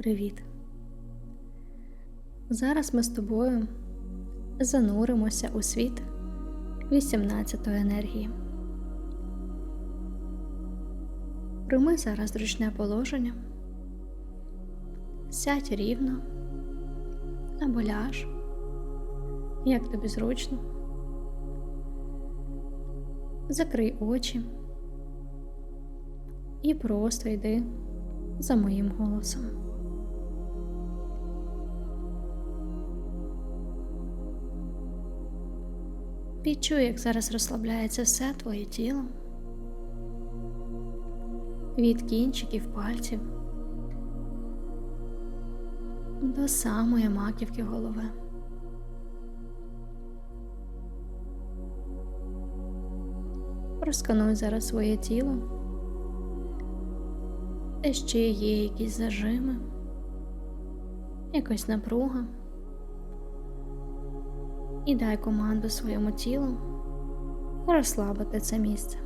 Привіт! Зараз ми з тобою зануримося у світ 18-ї енергії. Прийми зараз зручне положення, сядь рівно або ляж, як тобі зручно. Закрий очі і просто йди за моїм голосом. Відчуй, як зараз розслабляється все твоє тіло від кінчиків пальців до самої маківки голови. Розкануй зараз своє тіло, де ще є якісь зажими, якась напруга. І дай команду своєму тілу розслабити це місце.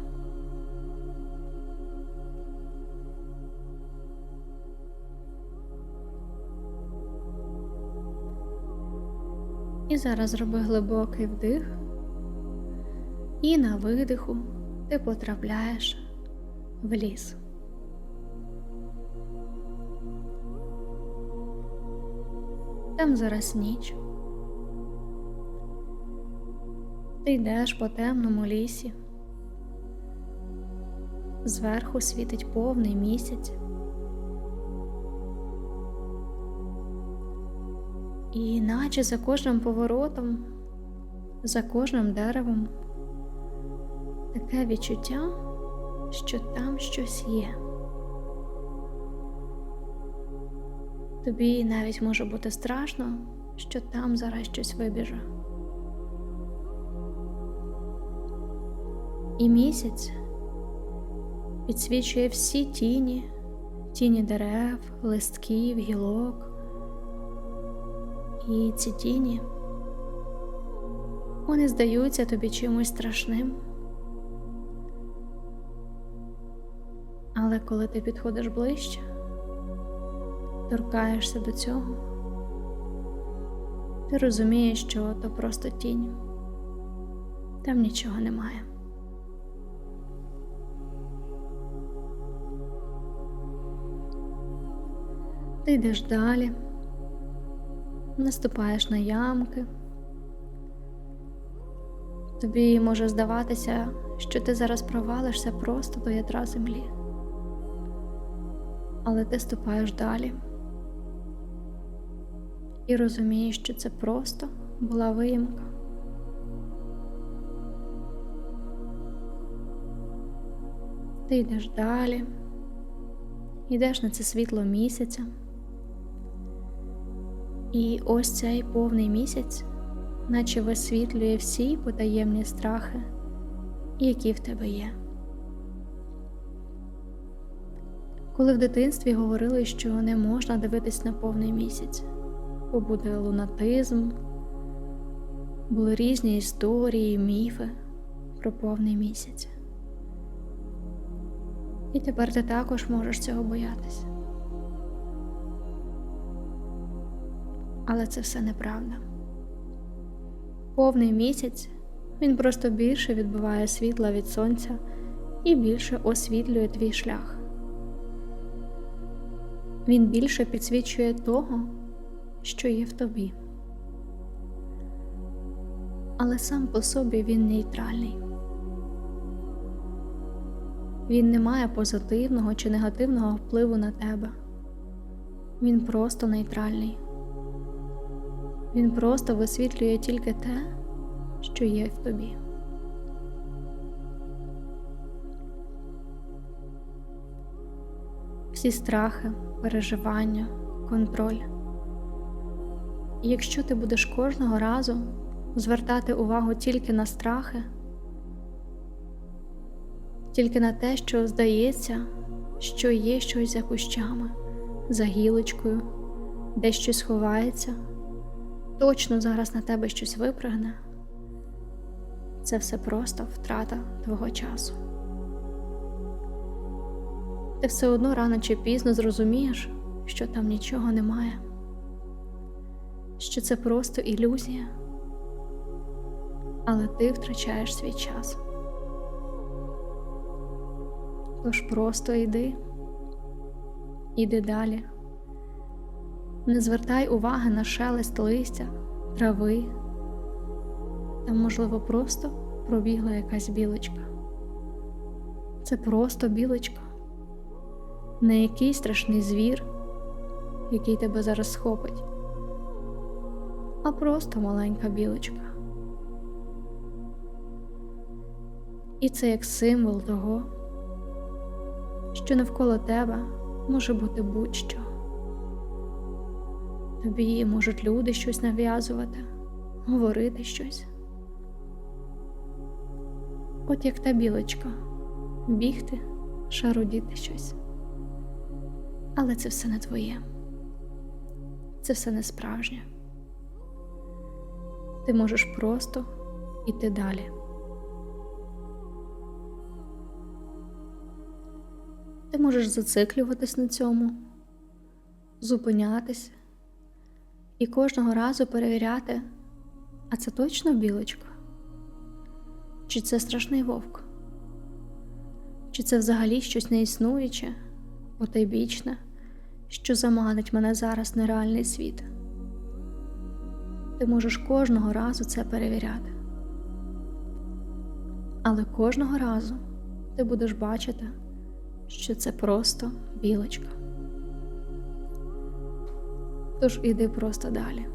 І зараз зроби глибокий вдих, і на видиху ти потрапляєш в ліс. Там зараз ніч. Ти йдеш по темному лісі. Зверху світить повний місяць. І наче за кожним поворотом, за кожним деревом таке відчуття, що там щось є. Тобі навіть може бути страшно, що там зараз щось вибіже. І місяць підсвічує всі тіні, тіні дерев, листків, гілок. І ці тіні вони здаються тобі чимось страшним. Але коли ти підходиш ближче, торкаєшся до цього, ти розумієш, що то просто тінь, там нічого немає. Ти йдеш далі, наступаєш на ямки. Тобі може здаватися, що ти зараз провалишся просто до ядра землі. Але ти ступаєш далі і розумієш, що це просто була виїмка. Ти йдеш далі, йдеш на це світло місяця. І ось цей повний місяць, наче висвітлює всі потаємні страхи, які в тебе є. Коли в дитинстві говорили, що не можна дивитись на повний місяць, бо буде лунатизм, були різні історії, міфи про повний місяць. І тепер ти також можеш цього боятися. Але це все неправда. Повний місяць він просто більше відбиває світла від сонця і більше освітлює твій шлях. Він більше підсвічує того, що є в тобі. Але сам по собі він нейтральний. Він не має позитивного чи негативного впливу на тебе. Він просто нейтральний. Він просто висвітлює тільки те, що є в тобі. Всі страхи, переживання, контроль. І якщо ти будеш кожного разу звертати увагу тільки на страхи, тільки на те, що здається, що є щось за кущами, за гілочкою, де щось ховається точно зараз на тебе щось випригне, це все просто втрата твого часу. Ти все одно рано чи пізно зрозумієш, що там нічого немає, що це просто ілюзія, але ти втрачаєш свій час. Тож просто йди, іди далі. Не звертай уваги на шелест листя, трави. Там, можливо, просто пробігла якась білочка. Це просто білочка, не якийсь страшний звір, який тебе зараз схопить, а просто маленька білочка. І це як символ того, що навколо тебе може бути будь-що. Тобі можуть люди щось нав'язувати, говорити щось. От як та білочка, бігти, шарудіти щось. Але це все не твоє, це все не справжнє. Ти можеш просто йти далі. Ти можеш зациклюватись на цьому, зупинятися і кожного разу перевіряти, а це точно білочка? Чи це страшний вовк? Чи це взагалі щось неіснуюче, потайбічне, що заманить мене зараз нереальний світ? Ти можеш кожного разу це перевіряти. Але кожного разу ти будеш бачити, що це просто білочка. Тож іди просто далі.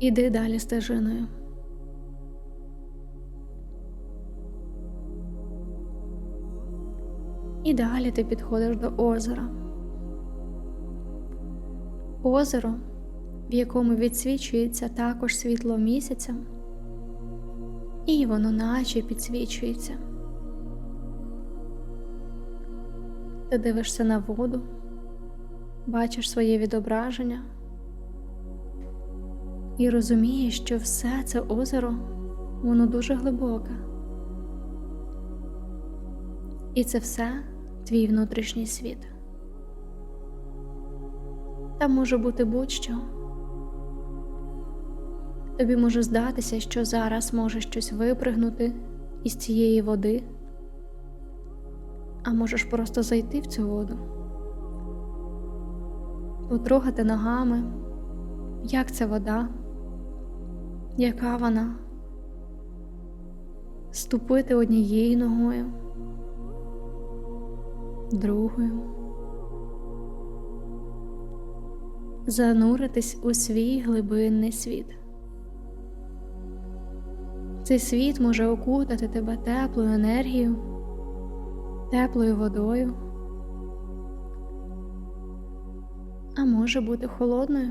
Іди далі стежиною. І далі ти підходиш до озера. Озеро, в якому відсвічується також світло місяця, і воно наче підсвічується. Ти дивишся на воду, бачиш своє відображення і розумієш, що все це озеро, воно дуже глибоке. І це все твій внутрішній світ. Там може бути будь-що. Тобі може здатися, що зараз може щось випригнути із цієї води, а можеш просто зайти в цю воду, потрогати ногами, як ця вода, яка вона, ступити однією ногою другою, зануритись у свій глибинний світ. Цей світ може окутати тебе теплою енергією, теплою водою, може бути холодною.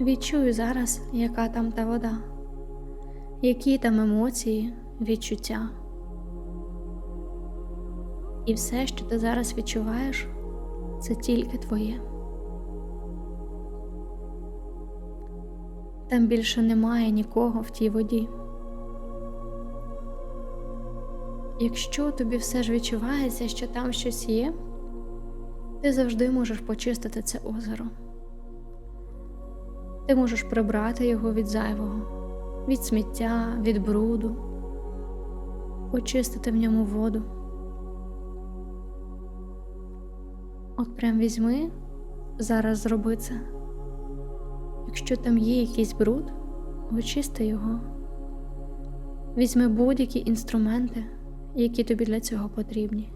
Відчую зараз, яка там та вода які там емоції, відчуття. І все, що ти зараз відчуваєш, це тільки твоє. Там більше немає нікого в тій воді. Якщо тобі все ж відчувається, що там щось є, ти завжди можеш почистити це озеро. Ти можеш прибрати його від зайвого від сміття, від бруду, очистити в ньому воду. От прям візьми, зараз зроби це. Якщо там є якийсь бруд, очисти його. Візьми будь-які інструменти, які тобі для цього потрібні,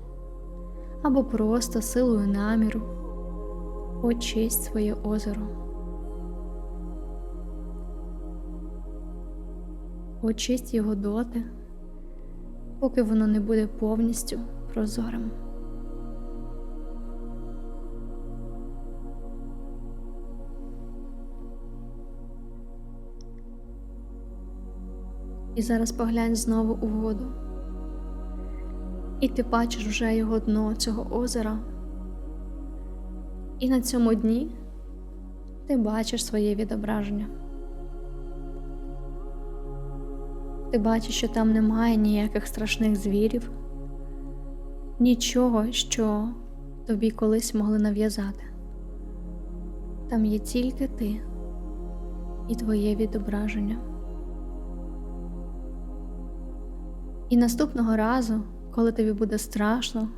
або просто силою наміру очисть своє озеро. очисть його доти, поки воно не буде повністю прозорим. І зараз поглянь знову у воду, і ти бачиш вже його дно цього озера, і на цьому дні ти бачиш своє відображення. Ти бачиш, що там немає ніяких страшних звірів, нічого, що тобі колись могли нав'язати. Там є тільки ти і твоє відображення. І наступного разу, коли тобі буде страшно,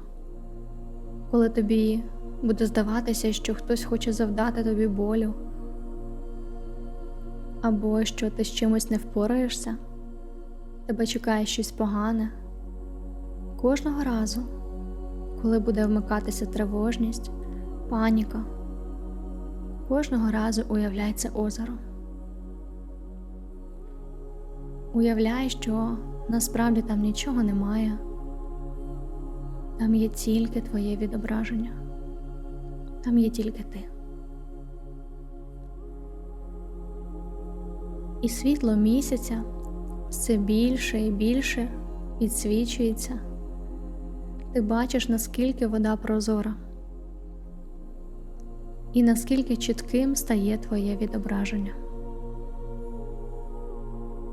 коли тобі буде здаватися, що хтось хоче завдати тобі болю, або що ти з чимось не впораєшся, тебе чекає щось погане. Кожного разу, коли буде вмикатися тривожність, паніка, кожного разу уявляється озеро. Уявляй, що насправді там нічого немає, там є тільки твоє відображення, там є тільки ти. І світло місяця все більше і більше підсвічується. Ти бачиш, наскільки вода прозора, і наскільки чітким стає твоє відображення.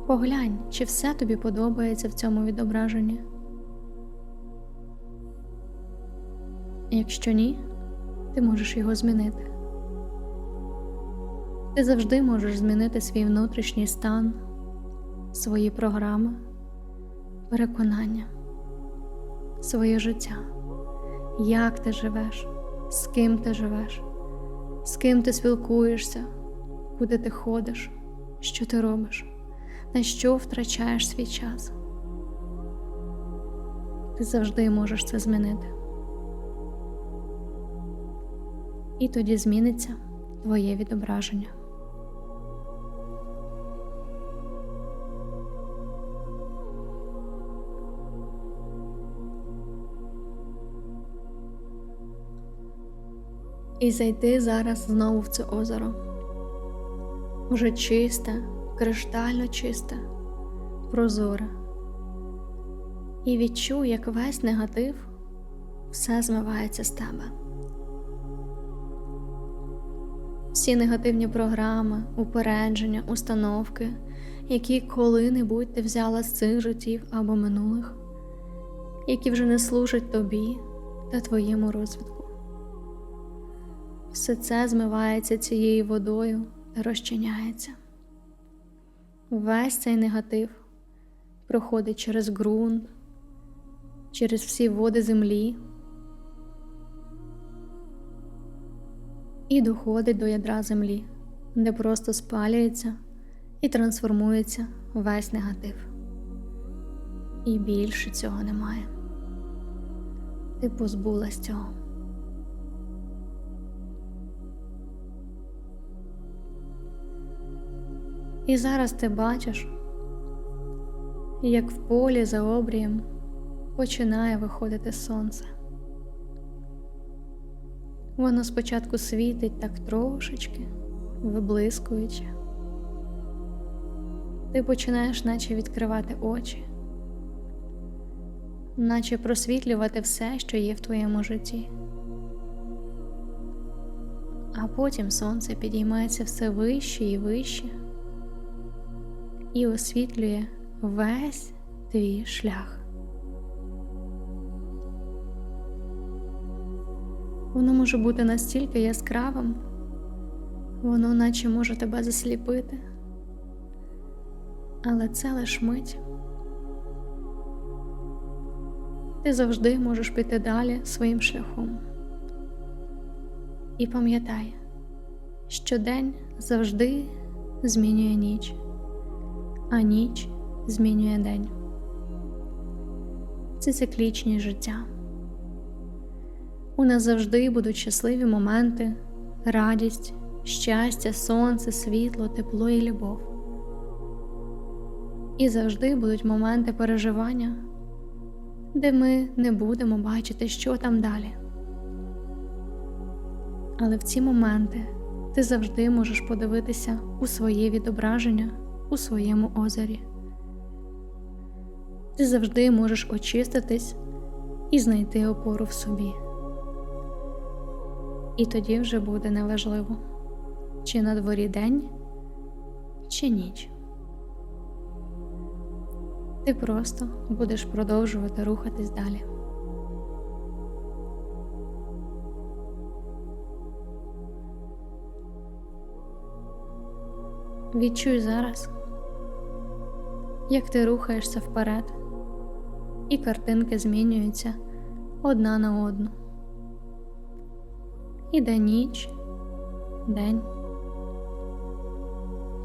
Поглянь, чи все тобі подобається в цьому відображенні. Якщо ні, ти можеш його змінити. Ти завжди можеш змінити свій внутрішній стан, свої програми, переконання, своє життя, як ти живеш, з ким ти живеш, з ким ти спілкуєшся, куди ти ходиш, що ти робиш, на що втрачаєш свій час. Ти завжди можеш це змінити. І тоді зміниться твоє відображення. І зайти зараз знову в це озеро. Уже чисте, криштально чисте, прозоре. І відчуй, як весь негатив все змивається з тебе. Всі негативні програми, упередження, установки, які коли-небудь ти взяла з цих життів або минулих, які вже не служать тобі та твоєму розвитку. Все це змивається цією водою та розчиняється. Весь цей негатив проходить через ґрунт, через всі води землі і доходить до ядра землі, де просто спалюється і трансформується весь негатив. І більше цього немає. Ти позбулась цього. І зараз ти бачиш, як в полі за обрієм починає виходити сонце. Воно спочатку світить так трошечки, виблискуючи. Ти починаєш наче відкривати очі, наче просвітлювати все, що є в твоєму житті. А потім сонце підіймається все вище і вище і освітлює весь твій шлях. Воно може бути настільки яскравим, воно наче може тебе засліпити, але це лиш мить. Ти завжди можеш піти далі своїм шляхом. І пам'ятай, що день завжди змінює ніч а ніч змінює день. Це циклічні життя. У нас завжди будуть щасливі моменти, радість, щастя, сонце, світло, тепло і любов. І завжди будуть моменти переживання, де ми не будемо бачити, що там далі. Але в ці моменти ти завжди можеш подивитися у своє відображення у своєму озері. Ти завжди можеш очиститись і знайти опору в собі. І тоді вже буде неважливо, чи на дворі день, чи ніч. Ти просто будеш продовжувати рухатись далі. Відчуй зараз, як ти рухаєшся вперед, і картинки змінюються одна на одну. Іде ніч, день,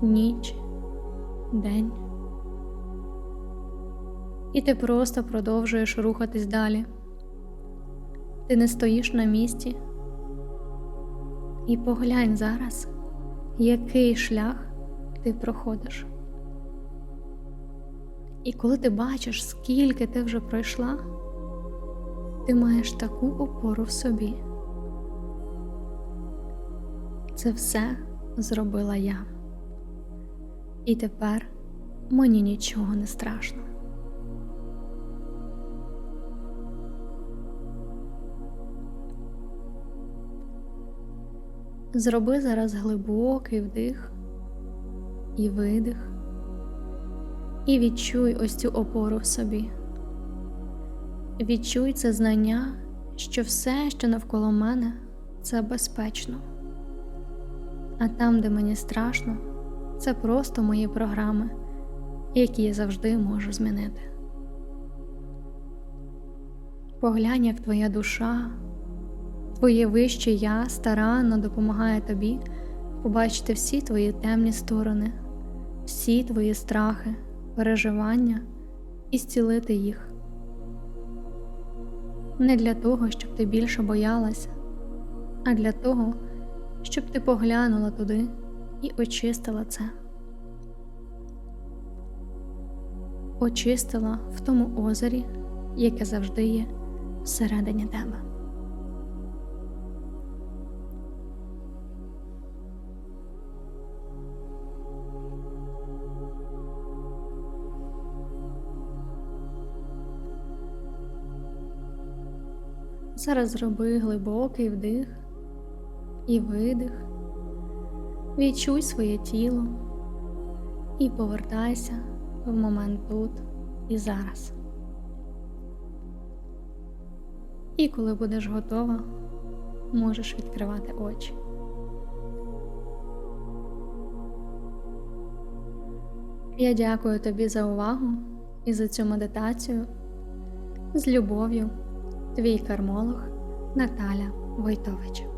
ніч, день. І ти просто продовжуєш рухатись далі. Ти не стоїш на місці. І поглянь зараз, який шлях ти проходиш. І коли ти бачиш, скільки ти вже пройшла, ти маєш таку опору в собі. Це все зробила я. І тепер мені нічого не страшно. Зроби зараз глибокий вдих і видих, і відчуй ось цю опору в собі. Відчуй це знання, що все, що навколо мене, це безпечно. А там, де мені страшно, це просто мої програми, які я завжди можу змінити. Поглянь, як твоя душа, твоє вище я старанно допомагає тобі побачити всі твої темні сторони, всі твої страхи, переживання і зцілити їх. Не для того, щоб ти більше боялася, а для того, щоб ти поглянула туди і очистила це. Очистила в тому озері, яке завжди є всередині тебе. Зараз зроби глибокий вдих і видих, відчуй своє тіло і повертайся в момент тут і зараз. І коли будеш готова, можеш відкривати очі. Я дякую тобі за увагу і за цю медитацію з любов'ю твій кармолог Наталя Войтович.